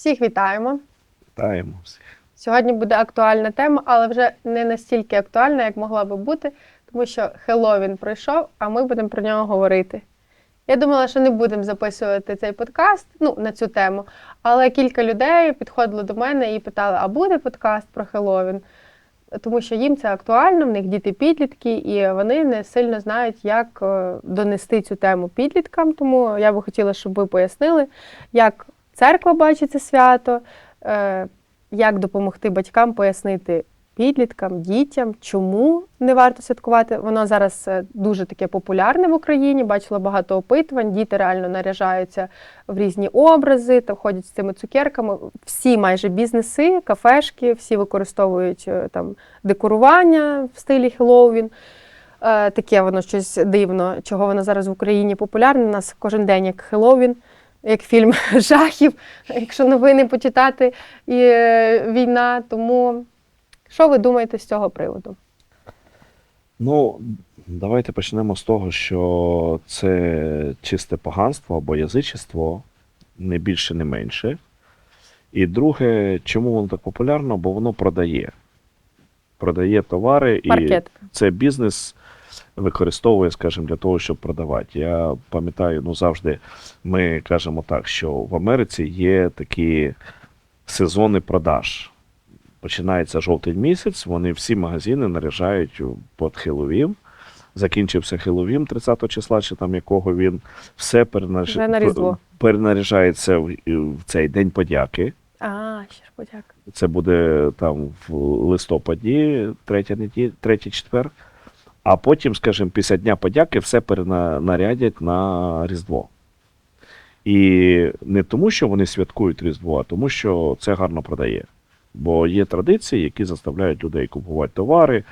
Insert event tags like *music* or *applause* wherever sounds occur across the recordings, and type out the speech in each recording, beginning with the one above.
Всіх вітаємо. Вітаємо всіх. Сьогодні буде актуальна тема, але вже не настільки актуальна, як могла би бути, тому що Хеллоуін пройшов, а ми будемо про нього говорити. Я думала, що не будемо записувати цей подкаст ну, на цю тему, але кілька людей підходило до мене і питали: а буде подкаст про Хеллоуін? Тому що їм це актуально, в них діти підлітки, і вони не сильно знають, як е, донести цю тему підліткам. Тому я би хотіла, щоб ви пояснили, як церква бачить це свято, е, як допомогти батькам пояснити підліткам, дітям, чому не варто святкувати. Воно зараз е, дуже таке популярне в Україні. Бачила багато опитувань. Діти реально наряжаються в різні образи та ходять з цими цукерками. Всі майже бізнеси, кафешки, всі використовують е, там декорування в стилі Хеллоуін. Таке воно щось дивно, чого воно зараз в Україні популярне. У нас кожен день як Хеллоуін, як фільм *laughs* жахів, якщо новини почитати і е, війна. Тому що ви думаєте з цього приводу? Ну, давайте почнемо з того, що це чисте поганство або язичество, не більше, не менше. І друге, чому воно так популярно? Бо воно продає. Продає товари, і це бізнес використовує, скажімо, для того, щоб продавати. Я пам'ятаю, ну завжди ми кажемо так, що в Америці є такі сезони продаж. Починається жовтень місяць, вони всі магазини наряжають під Хеллоуін. Закінчився Хеллоуін 30 числа, чи там якого він все перенаряж... Перенаряжається в, в цей День подяки. А, ще ж подяка. Це буде там в листопаді, третя неділя, третій четвер. А потім, скажімо, після Дня подяки все перенарядять на Різдво. І не тому, що вони святкують Різдво, а тому, що це гарно продає. Бо є традиції, які заставляють людей купувати товари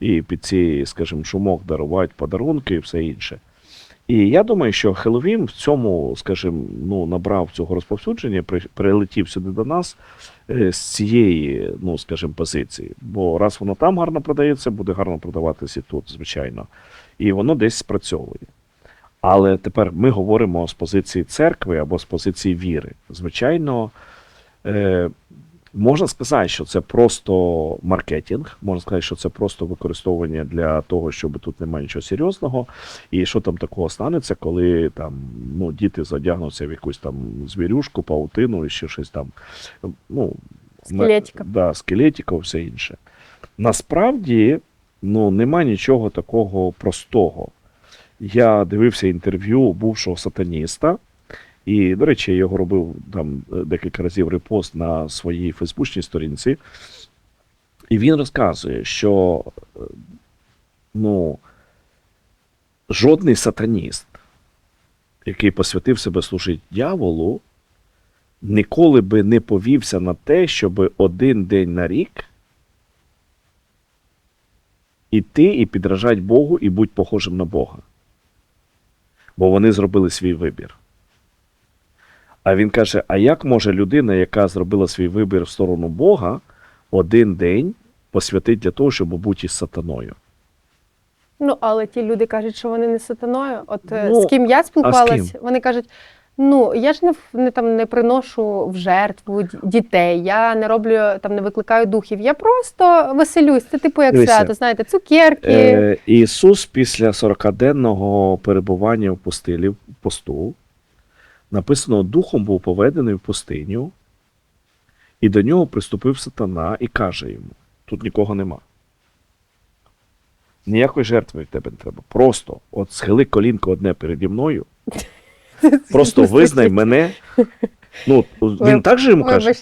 і під ці, скажімо, шумок дарувати подарунки і все інше. І я думаю, що Хеллоуін в цьому, скажімо, ну, набрав цього розповсюдження, при- прилетів сюди до нас е, з цієї, ну, скажімо, позиції. Бо раз воно там гарно продається, буде гарно продаватися і тут, звичайно. І воно десь спрацьовує. Але тепер ми говоримо з позиції церкви або з позиції віри. Звичайно, е, можна сказати, що це просто маркетинг, можна сказати, що це просто використовування для того, щоб тут немає нічого серйозного. І що там такого станеться, коли там ну, діти задягнуться в якусь там звірюшку, паутину і ще щось там. Ну, Скелетика. Да, скелетика, все інше. Насправді, ну, нема нічого такого простого. Я дивився інтерв'ю бувшого сатаніста, і, до речі, я його робив там е, декілька разів репост на своїй фейсбучній сторінці. І він розказує, що е, ну, жодний сатаніст, який посвятив себе служити дьяволу, ніколи би не повівся на те, щоб один день на рік іти і підражати Богу і бути похожим на Бога. Бо вони зробили свій вибір. А він каже: а як може людина, яка зробила свій вибір в сторону Бога, один день посвятити для того, щоб бути із сатаною? Ну, але ті люди кажуть, що вони не сатаною. От е, Ну, з ким я спілкувалась, ким? вони кажуть: ну я ж не, не там не приношу в жертву дітей, я не роблю там, не викликаю духів. Я просто веселюсь. Це типу як свято, знаєте, цукерки. Е, Ісус після 40-денного перебування в пустелі, в посту, написано, духом був поведений в пустиню, і до нього приступив сатана і каже йому: тут нікого нема. Ніякої жертви в тебе не треба. Просто от схили колінко одне переді мною, *laughs* просто визнай мене. Ну, він так же йому каже.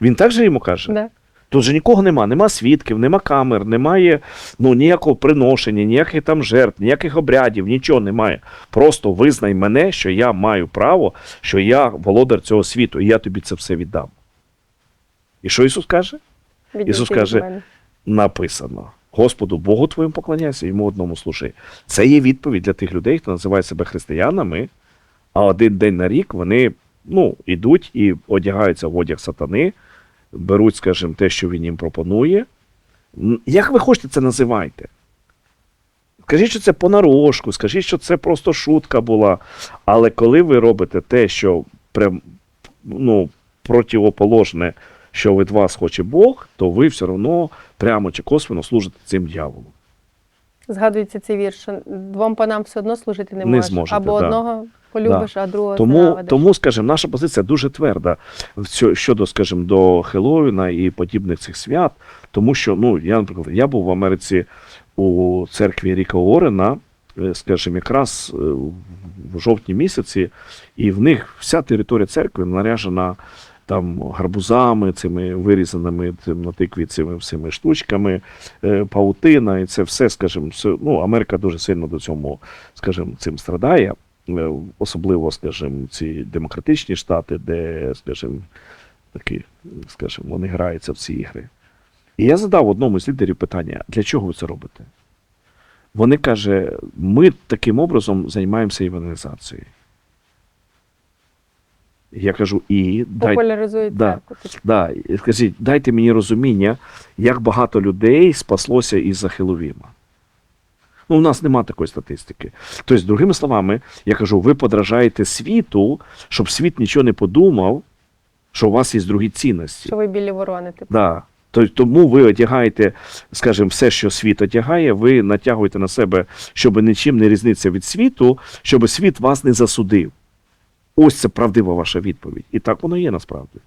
Він так же йому каже. Тут же нікого нема, нема свідків, нема камер, немає ну, ніякого приношення, ніяких там жертв, ніяких обрядів, нічого немає. Просто визнай мене, що я маю право, що я володар цього світу, і я тобі це все віддам. І що Ісус каже? Відійти Ісус каже. Написано: Господу Богу твоєму поклоняйся, йому одному служи. Це є відповідь для тих людей, хто називає себе християнами, а один день на рік вони ну, ідуть і одягаються в одяг сатани, беруть, скажімо, те, що він їм пропонує. Як ви хочете це називайте? Скажіть, що це понарошку, скажіть, що це просто шутка була. Але коли ви робите те, що прям, ну, противоположне, що від вас хоче Бог, то ви все одно прямо чи косвенно служите цим дьяволу. Згадується цей вірш, що двом панам все одно служити не, Не можеш. зможете, Або да. одного полюбиш, а другого Тому, зненавидиш. тому, скажімо, наша позиція дуже тверда щодо, скажімо, до Хеллоуіна і подібних цих свят. Тому що, ну, я, наприклад, я був в Америці у церкві Ріка Орена, е, скажімо, якраз е, в жовтні місяці, і в них вся територія церкви наряжена там гарбузами, цими вирізаними цим, на тикві цими всіми штучками, е, паутина, і це все, скажімо, все, ну, Америка дуже сильно до цьому, скажімо, цим страдає. Е, Особливо, скажімо, ці демократичні штати, де, скажімо, такі, скажімо, вони граються в ці ігри. І я задав одному з лідерів питання: для чого ви це робите? Вони каже, ми таким образом займаємося евангелізацією. Я кажу, і дай, да. Да, скажіть, дайте мені розуміння, як багато людей спаслося із-за Хеловіма. Ну, у нас нема такої статистики. Тобто, другими словами, я кажу, ви подражаєте світу, щоб світ нічого не подумав, що у вас є другі цінності. Що ви білі ворони, типу. Да. Тому ви одягаєте, скажімо, все, що світ одягає, ви натягуєте на себе, щоб нічим не різниться від світу, щоб світ вас не засудив. Ось це правдива ваша відповідь. І так воно є насправді.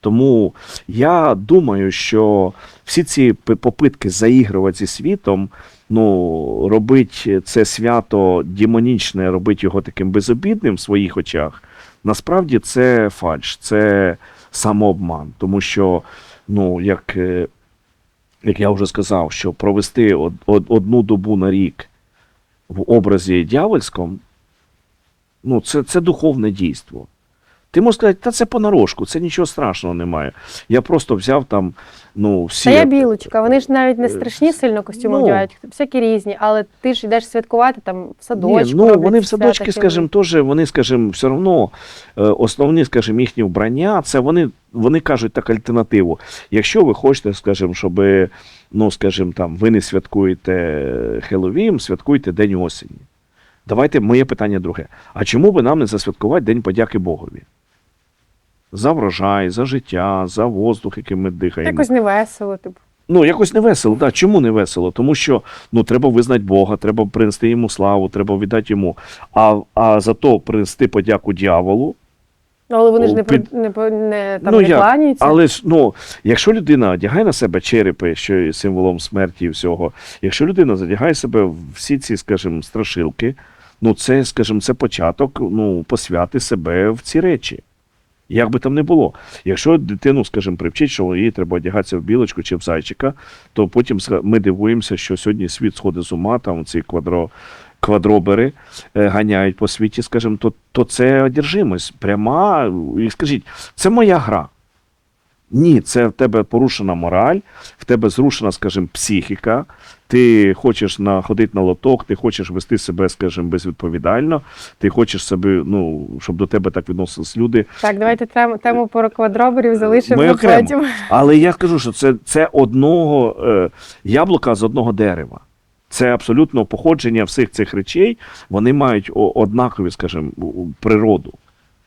Тому я думаю, що всі ці попитки заігрувати зі світом, ну, робити це свято демонічне, робити його таким безобідним в своїх очах, насправді це фальш, це самообман. Тому що, ну, як, е, як я вже сказав, що провести од, од- одну добу на рік в образі дьявольському, ну, це, це духовне дійство. Ти можеш сказати, та це понарошку, це нічого страшного немає. Я просто взяв там, ну, всі. Та я білочка, вони ж навіть не Е, страшні сильно костюми ну. вдягають, всякі різні, але ти ж йдеш святкувати там в садочку. Ні, ну вони в садочки, скажімо, теж вони, скажімо, все одно е, основні, скажімо, їхні вбрання, це вони, вони кажуть так альтернативу. Якщо ви хочете, скажімо, щоб, ну, скажімо, там, ви не святкуєте Хеллоуін, святкуйте День осені. Давайте моє питання друге. А чому би нам не засвяткувати День подяки Богові? За врожай, за життя, за воздух, яким ми дихаємо. Якось не весело, типу. Ну, якось не весело. Да. Чому не весело? Тому що ну, треба визнати Бога, треба принести йому славу, треба віддати йому. А, а зато принести подяку дьяволу. Ну, але вони ж не, під- при- не, не, там Ну, не як? кланяються. Але ж ну, якщо людина одягає на себе черепи, що є символом смерті і всього, якщо людина задягає себе всі ці, скажімо, страшилки, ну це, скажімо, це початок ну, посвяти себе в ці речі. Як би там не було. Якщо дитину, скажімо, привчить, що їй треба одягатися в білочку чи в зайчика, то потім ми дивуємося, що сьогодні світ сходить з ума, там ці квадро, квадробери е, ганяють по світі, скажімо, то, то це одержимость пряма. І скажіть, це моя гра. Ні, це в тебе порушена мораль, в тебе зрушена, скажімо, психіка. Ти хочеш на, ходити на лоток, ти хочеш вести себе, скажімо, безвідповідально, ти хочеш себе, ну, щоб до тебе так відносились люди. Так, давайте тему, тему про квадроберів залишимо Ми окремо. потім. Але я скажу, що це, це одного е, яблука з одного дерева. Це абсолютно походження всіх цих речей, вони мають однакові, скажімо, природу.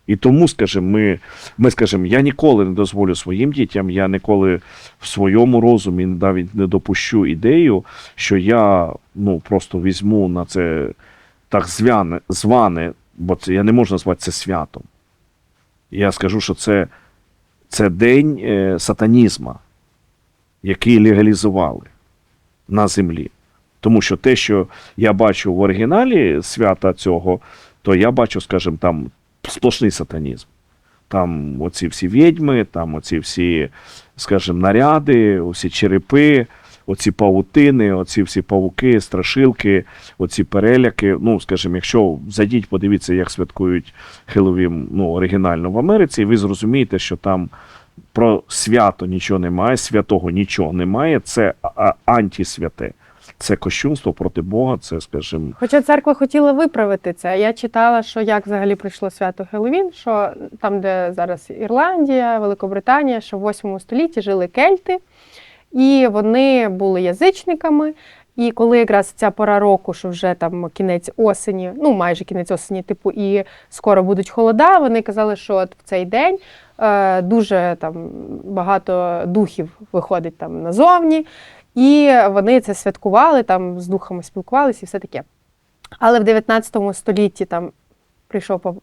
І тому, скажімо, ми, ми скажімо, я ніколи не дозволю своїм дітям, я ніколи в своєму розумі навіть не допущу ідею, що я ну, просто візьму на це так звяне, зване, бо це я не можу назвати це святом. Я скажу, що це, це день е, сатанізма, який легалізували на землі. Тому що те, що я бачу в оригіналі свята цього, то я бачу, скажімо, там сплошний сатанізм. Там оці всі відьми, там оці всі, скажімо, наряди, оці черепи, оці павутини, оці всі павуки, страшилки, оці переляки. Ну, скажімо, якщо зайдіть, подивіться, як святкують Хеллоуін, ну, оригінально в Америці, і ви зрозумієте, що там про свято нічого немає, святого нічого немає, це антисвяте. Це кощунство проти Бога, це, скажімо, Хоча церква хотіла виправити це. Я читала, що як взагалі прийшло свято Хеллоуін, що там, де зараз Ірландія, Великобританія, що в 8 столітті жили кельти, і вони були язичниками. І коли якраз ця пора року, що вже там кінець осені, ну майже кінець осені, типу, і скоро будуть холода, вони казали, що от в цей день е, дуже там багато духів виходить там назовні, і вони це святкували, там з духами спілкувалися і все таке. Але в 19 столітті там прийшов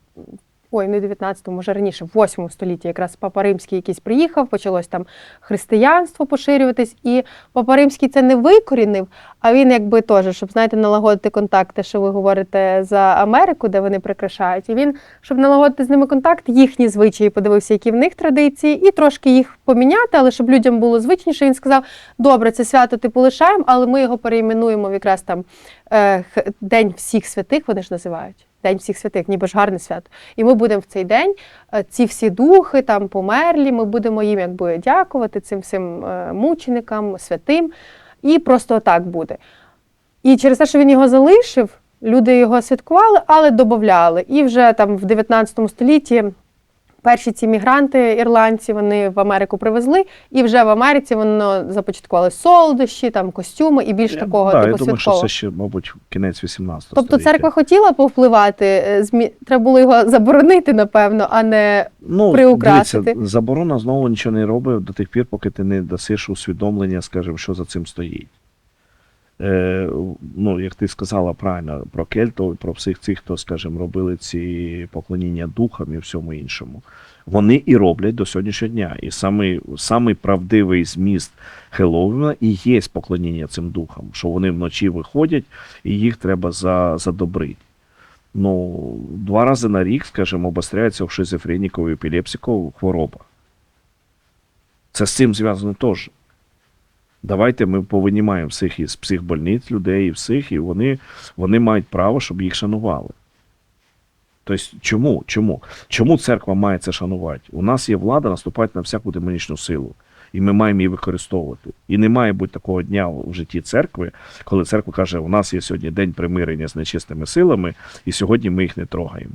Ой, не 19-му, може раніше, в 8 столітті якраз Папа Римський якийсь приїхав, почалось там християнство поширюватись, і Папа Римський це не викорінив, а він якби теж, щоб знаєте, налагодити контакти, що ви говорите за Америку, де вони прикрашають. І він, щоб налагодити з ними контакт, їхні звичаї подивився, які в них традиції, і трошки їх поміняти, але щоб людям було звичніше, він сказав: добре, це свято типу лишаємо, але ми його перейменуємо в якраз там е, День всіх святих, вони ж називають. День всіх святих, ніби ж гарне свято. І ми будемо в цей день е, ці всі духи там померлі, ми будемо їм якби дякувати цим всім е, мученикам, святим. І просто так буде. І через те, що він його залишив, люди його святкували, але додавали. І вже там в 19 столітті перші ці мігранти, ірландці, вони в Америку привезли, і вже в Америці воно започаткували солодощі, там костюми і більш такого да, типу я думаю, що це ще, мабуть, кінець 18 Тобто століття. церква хотіла повпливати, е, змі... треба було його заборонити, напевно, а не ну, приукрасити. Дивіться, заборона знову нічого не робить до тих пір, поки ти не дасиш усвідомлення, скажімо, що за цим стоїть. Е, ну, як ти сказала правильно про кельтов, про всіх цих, хто, скажімо, робили ці поклоніння духам і всьому іншому. Вони і роблять до сьогоднішнього дня. І самий, самий правдивий зміст Хеллоуіна і є поклоніння цим духам, що вони вночі виходять і їх треба за, задобрити. Ну, два рази на рік, скажімо, обостряється в шизофреніків і хвороба. Це з цим зв'язано теж. Давайте ми повинімаємо всіх із психбольниць людей і всіх, і вони, вони мають право, щоб їх шанували. Тобто, чому? Чому? Чому церква має це шанувати? У нас є влада наступати на всяку демонічну силу, і ми маємо її використовувати. І не має бути такого дня в житті церкви, коли церква каже, у нас є сьогодні день примирення з нечистими силами, і сьогодні ми їх не трогаємо.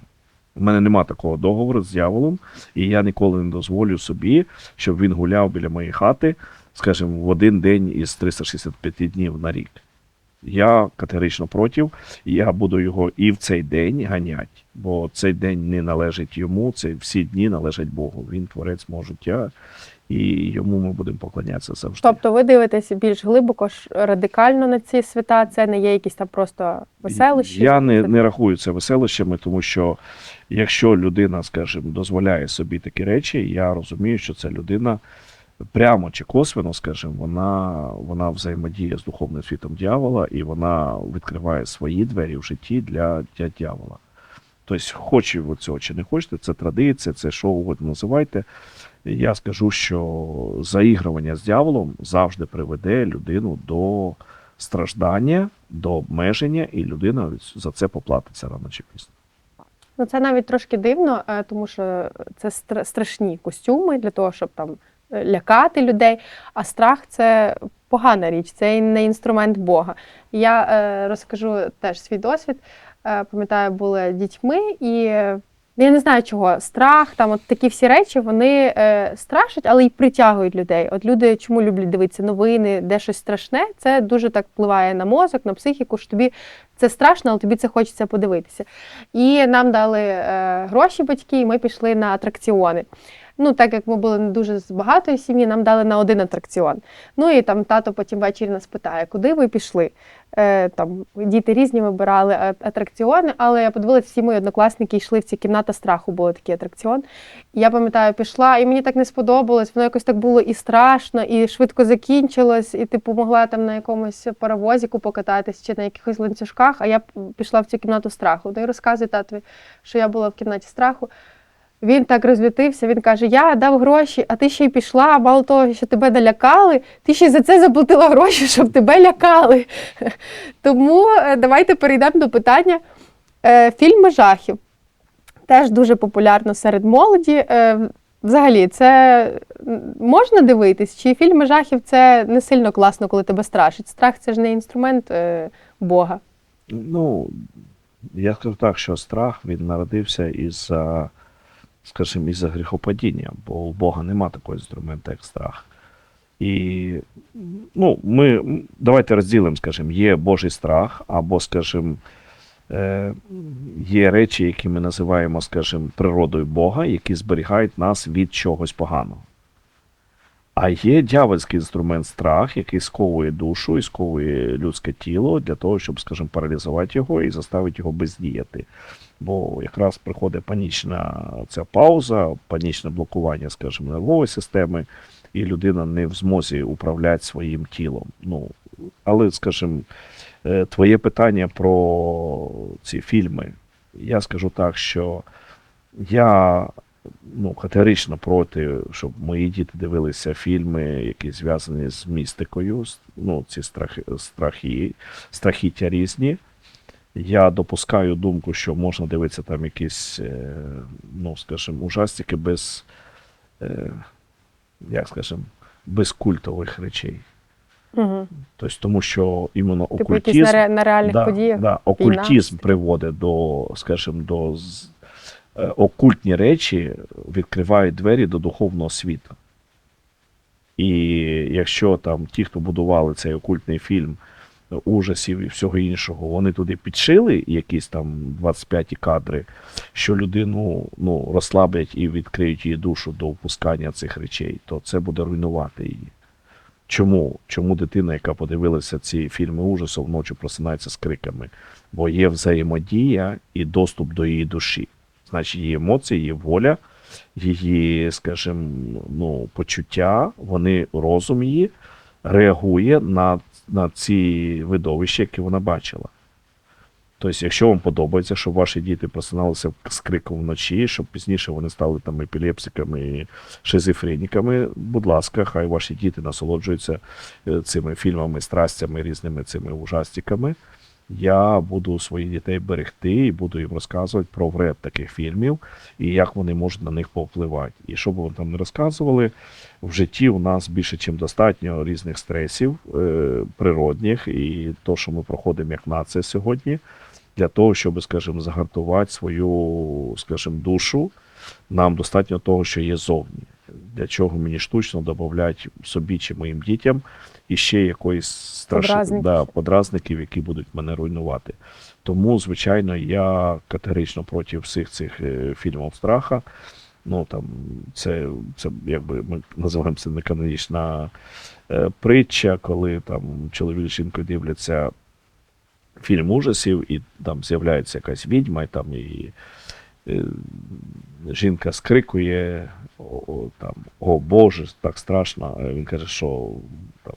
У мене нема такого договору з дьяволом, і я ніколи не дозволю собі, щоб він гуляв біля моєї хати, скажімо, в один день із 365 днів на рік. Я категорично проти, я буду його і в цей день ганяти, бо цей день не належить йому, це всі дні належать Богу. Він творець мого життя, і йому ми будемо поклонятися завжди. Тобто ви дивитеся більш глибоко радикально на ці свята, це не є якісь там просто веселощі. Я не, не рахую це веселищами, тому що якщо людина, скажімо, дозволяє собі такі речі, я розумію, що ця людина прямо чи косвенно, скажімо, вона, вона взаємодіє з духовним світом дьявола і вона відкриває свої двері в житті для, для дьявола. Тобто, хоче ви цього чи не хочете, це традиція, це що угодно називайте. Я скажу, що заігрування з дьяволом завжди приведе людину до страждання, до обмеження, і людина за це поплатиться рано чи пізно. Ну це навіть трошки дивно, е, тому що це стра- страшні костюми для того, щоб там лякати людей. А страх це погана річ, це не інструмент Бога. Я е, розкажу теж свій досвід. Е, пам'ятаю, були дітьми, і е, я не знаю чого. Страх, там от такі всі речі, вони е, страшать, але й притягують людей. От люди чому люблять дивитися новини, де щось страшне, це дуже так впливає на мозок, на психіку, що тобі це страшно, але тобі це хочеться подивитися. І нам дали гроші батьки, і ми пішли на атракціони. Ну, так як ми були не дуже з багатої сім'ї, нам дали на один атракціон. Ну і там тато потім ввечері нас питає, куди ви пішли. Е, там діти різні вибирали атракціони, але я подивилася, всі мої однокласники йшли в ці кімната страху, був такий атракціон. Я пам'ятаю, пішла, і мені так не сподобалось. Воно якось так було і страшно, і швидко закінчилось, і типу могла там на якомусь паровозіку покататись чи на якихось ланцюжках, а я пішла в цю кімнату страху. Ну і розказує татові, що я була в кімнаті страху. Він так розлютився, він каже: Я дав гроші, а ти ще й пішла. Мало того, що тебе налякали, ти ще й за це заплатила гроші, *laughs* щоб тебе лякали. *laughs* Тому е, давайте перейдемо до питання Е, фільми жахів. Теж дуже популярно серед молоді. Е, Взагалі, це можна дивитись? Чи фільми жахів це не сильно класно, коли тебе страшить? Страх це ж не інструмент Бога. Ну, я скажу так, що страх він народився із, скажімо, із-за гріхопадіння, бо у Бога нема такого інструменту, як страх. І ну, ми давайте розділимо, скажімо, є Божий страх, або, скажімо, е, є речі, які ми називаємо, скажімо, природою Бога, які зберігають нас від чогось поганого. А є дьявольський інструмент страх, який сковує душу і сковує людське тіло для того, щоб, скажімо, паралізувати його і заставити його бездіяти. Бо якраз приходить панічна ця пауза, панічне блокування, скажімо, нервової системи, і людина не в змозі управляти своїм тілом. Ну, але, скажімо, е, твоє питання про ці фільми. Я скажу так, що я ну, категорично проти, щоб мої діти дивилися фільми, які зв'язані з містикою, ну, ці страхи, страхи, страхіття різні. Я допускаю думку, що можна дивитися там якісь, е, ну, скажімо, ужастики без, е, як скажімо, без культових речей. Угу. Тобто, тому що іменно Типу окультизм, на, на реальних да, подіях. Да, окультизм приводить до, скажімо, до окультні речі відкривають двері до духовного світу. І якщо там ті, хто будували цей окультний фільм е, ужасів і всього іншого, вони туди підшили якісь там 25 кадри, що людину ну, розслаблять і відкриють її душу до впускання цих речей, то це буде руйнувати її. Чому? Чому дитина, яка подивилася ці фільми ужасу, вночі просинається з криками? Бо є взаємодія і доступ до її душі. Значить, її емоції, її воля, її, скажімо, ну, почуття, вони розум її реагує на, на ці видовища, які вона бачила. Тобто, якщо вам подобається, щоб ваші діти просиналися з криком вночі, щоб пізніше вони стали там епілепсиками і шизофреніками, будь ласка, хай ваші діти насолоджуються е, цими фільмами, страстями, різними цими ужастиками. Я буду своїх дітей берегти і буду їм розказувати про вред таких фільмів і як вони можуть на них повпливати. І що б вони там не розказували, в житті у нас більше, ніж достатньо різних стресів е, природних, і то, що ми проходимо як нація сьогодні, для того, щоб, скажімо, загартувати свою, скажімо, душу, нам достатньо того, що є зовні. Для чого мені штучно додати собі чи моїм дітям і ще якоїсь страшні Подразників. да, подразників, які будуть мене руйнувати. Тому, звичайно, я категорично проти всіх цих е, фільмів страха. Ну там це, це якби ми називаємо це неканонічна е, притча, коли там чоловік з жінкою дивляться фільм ужасів, і там з'являється якась відьма, і там і е, жінка скрикує, о, о, там, о Боже, так страшно. Він каже, що там,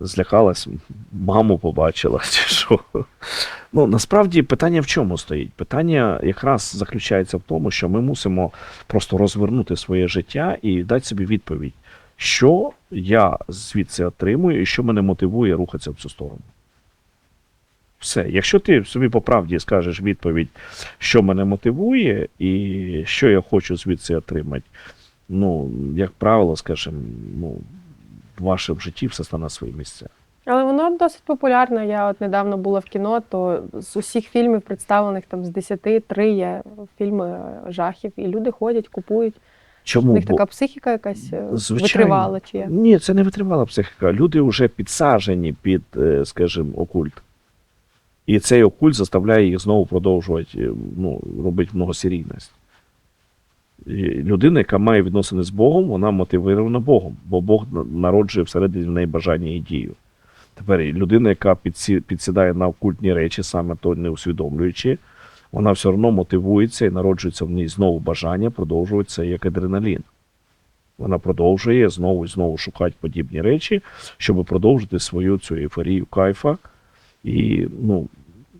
злякалась, маму побачила, *laughs* чи що. Ну, насправді питання в чому стоїть? Питання якраз заключається в тому, що ми мусимо просто розвернути своє життя і дати собі відповідь, що я звідси отримую і що мене мотивує рухатися в цю сторону. Все. Якщо ти собі по правді скажеш відповідь, що мене мотивує і що я хочу звідси отримати, ну, як правило, скажімо, ну, в вашому житті все стане на свої місця. Але воно досить популярне. Я от недавно була в кіно, то з усіх фільмів, представлених там з 10, три є фільми жахів, і люди ходять, купують. У Чому? них така психіка якась е, Звичайно. витривала чи як. Ні, це не витривала психіка. Люди вже підсаджені під, е, скажімо, окульт. І цей окульт заставляє їх знову продовжувати е, ну, робити многосерійність. І людина, яка має відносини з Богом, вона мотивована Богом, бо Бог народжує всередині в неї бажання і дію. Тепер людина, яка підсідає на окультні речі, саме то не усвідомлюючи, вона все одно мотивується і народжується в ній знову бажання, продовжується як адреналін. Вона продовжує знову і знову шукати подібні речі, щоб продовжити свою цю ейфорію кайфа. І ну,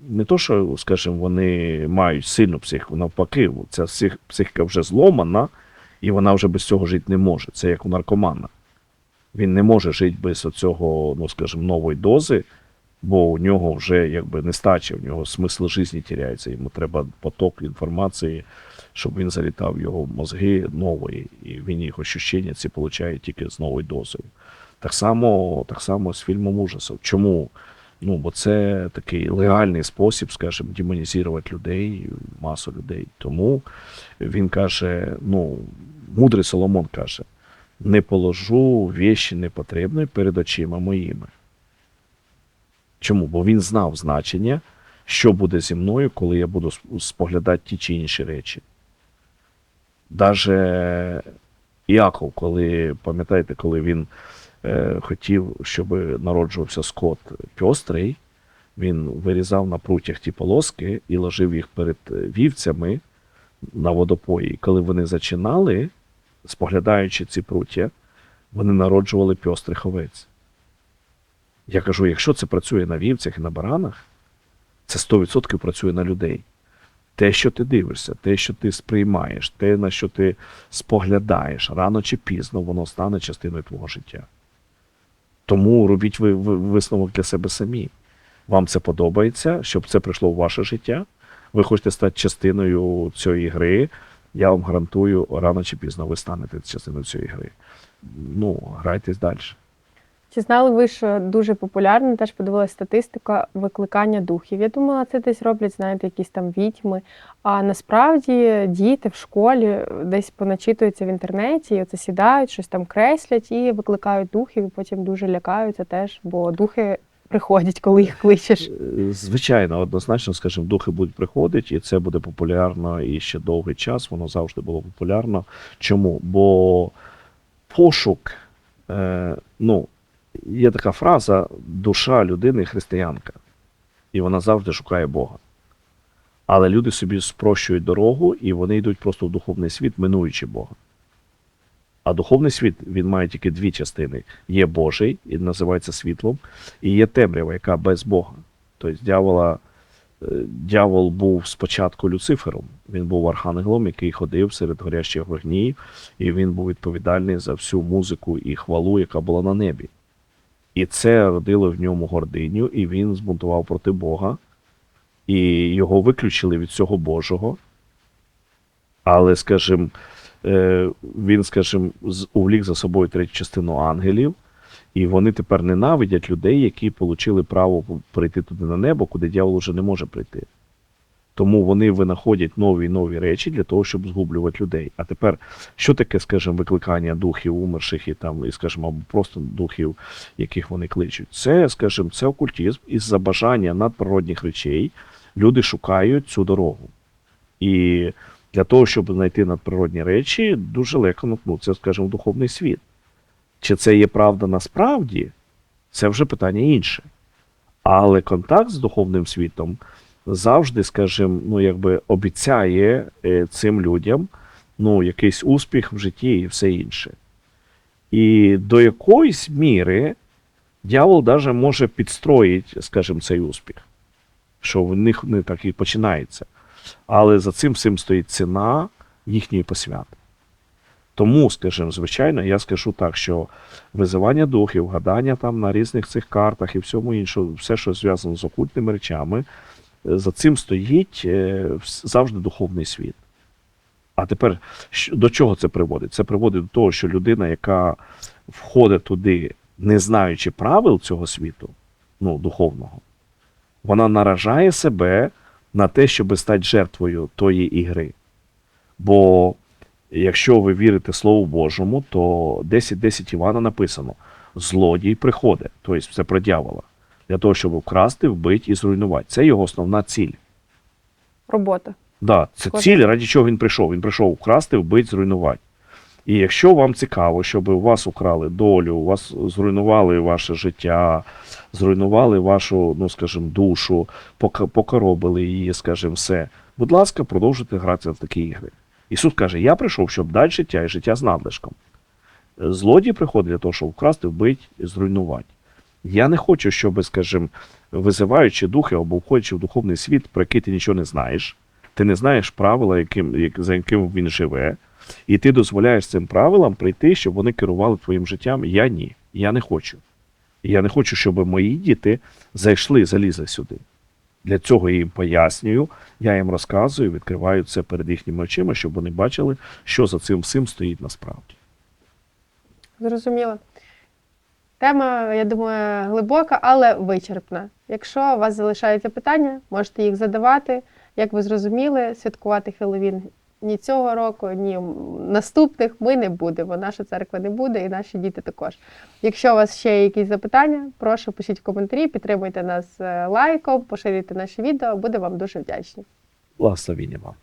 не то, що, скажімо, вони мають сильну психіку, навпаки, ця психіка вже зломана, і вона вже без цього жити не може. Це як у наркомана. Він не може жити без цього, ну, скажімо, нової дози, бо у нього вже якби нестача, у нього смисл життя тіряється. Йому треба поток інформації, щоб він залітав в його мозги нової, і він їх ощущення ці получає тільки з новою дозою. Так само, так само з фільмом ужасів. Чому? Ну, бо це такий легальний спосіб, скажімо, демонізувати людей, масу людей. Тому він каже: ну, мудрий Соломон каже: не положу вещі непотребної перед очима моїми. Чому? Бо він знав значення, що буде зі мною, коли я буду споглядати ті чи інші речі. Даже Іаков, коли, пам'ятаєте, коли він хотів, щоб народжувався скот пьострий, він вирізав на прутях ті полоски і ложив їх перед е, вівцями на водопої. І коли вони зачинали, споглядаючи ці пруття, вони народжували пьострих овець. Я кажу, якщо це працює на вівцях і на баранах, це 100% працює на людей. Те, що ти дивишся, те, що ти сприймаєш, те, на що ти споглядаєш, рано чи пізно воно стане частиною твого життя. Тому робіть ви ви- висновок для себе самі. Вам це подобається, щоб це прийшло в ваше життя. Ви хочете стати частиною цієї гри. Я вам гарантую, рано чи пізно ви станете частиною цієї гри. Ну, грайтесь далі. Чи знали ви, що дуже популярна, теж подивилася статистика викликання духів? Я думала, це десь роблять, знаєте, якісь там відьми. А насправді діти в школі десь поначитуються в інтернеті, і оце сідають, щось там креслять і викликають духів, і потім дуже лякаються теж, бо духи приходять, коли їх кличеш. Е, Звичайно, однозначно, скажімо, духи будуть приходити, і це буде популярно і ще довгий час. Воно завжди було популярно. Чому? Бо пошук, е, ну, є така фраза душа людини християнка, і вона завжди шукає Бога. Але люди собі спрощують дорогу, і вони йдуть просто в духовний світ, минуючи Бога. А духовний світ він має тільки дві частини: є Божий, і називається світлом, і є темрява, яка без Бога. Тобто дьявола, е, дьявол був спочатку Люцифером. Він був архангелом, який ходив серед горящих вогнів, і він був відповідальний за всю музику і хвалу, яка була на небі. І це родило в ньому гординю, і він збунтував проти Бога, і його виключили від цього Божого. Але, скажімо, е, він, скажімо, увлік за собою третю частину ангелів, і вони тепер ненавидять людей, які отримали право прийти туди на небо, куди дьявол вже не може прийти. Тому вони винаходять нові і нові речі для того, щоб згублювати людей. А тепер, що таке, скажімо, викликання духів умерших і там, і, скажімо, або просто духів, яких вони кличуть? Це, скажімо, це окультизм із-за бажання надприродних речей. Люди шукають цю дорогу. І для того, щоб знайти надприродні речі, дуже легко наткнутися, скажімо, в духовний світ. Чи це є правда насправді, це вже питання інше. Але контакт з духовним світом завжди, скажімо, ну, якби обіцяє е, цим людям ну, якийсь успіх в житті і все інше. І до якоїсь міри дьявол даже може підстроїти, скажімо, цей успіх, що в них не так і починається. Але за цим всім стоїть ціна їхньої посвяти. Тому, скажімо, звичайно, я скажу так, що визивання духів, гадання там на різних цих картах і всьому іншому, все, що зв'язано з окультними речами, за цим стоїть е, завжди духовний світ. А тепер до чого це приводить? Це приводить до того, що людина, яка входить туди, не знаючи правил цього світу, ну, духовного, вона наражає себе на те, щоб стати жертвою тої ігри. Бо якщо ви вірите Слову Божому, то 10.10 Івана написано: злодій приходить, тобто це про дьявола, для того, щоб вкрасти, вбити і зруйнувати. Це його основна ціль. Робота. Да, це Схоже. ціль, раді чого він прийшов. Він прийшов вкрасти, вбити, зруйнувати. І якщо вам цікаво, щоб у вас украли долю, у вас зруйнували ваше життя, зруйнували вашу, ну скажімо, душу, покоробили її, скажімо, все. Будь ласка, продовжуйте грати в такі ігри. Ісус каже: Я прийшов, щоб дати життя і життя з надлишком. Злодій приходить для того, щоб вкрасти, вбити і зруйнувати. Я не хочу, щоб, скажімо, визиваючи духи або входячи в духовний світ, про який ти нічого не знаєш, ти не знаєш правила, яким, як, за яким він живе, і ти дозволяєш цим правилам прийти, щоб вони керували твоїм життям. Я ні. Я не хочу. Я не хочу, щоб мої діти зайшли, залізли сюди. Для цього я їм пояснюю, я їм розказую, відкриваю це перед їхніми очима, щоб вони бачили, що за цим всім стоїть насправді. Зрозуміло. Тема, я думаю, глибока, але вичерпна. Якщо у вас залишаються питання, можете їх задавати. Як ви зрозуміли, святкувати Хеллоуін ні цього року, ні наступних ми не будемо. Наша церква не буде, і наші діти також. Якщо у вас ще є якісь запитання, прошу пишіть в коментарі, підтримуйте нас е, лайком, поширюйте наші відео, буде вам дуже вдячні. Благословіння вам.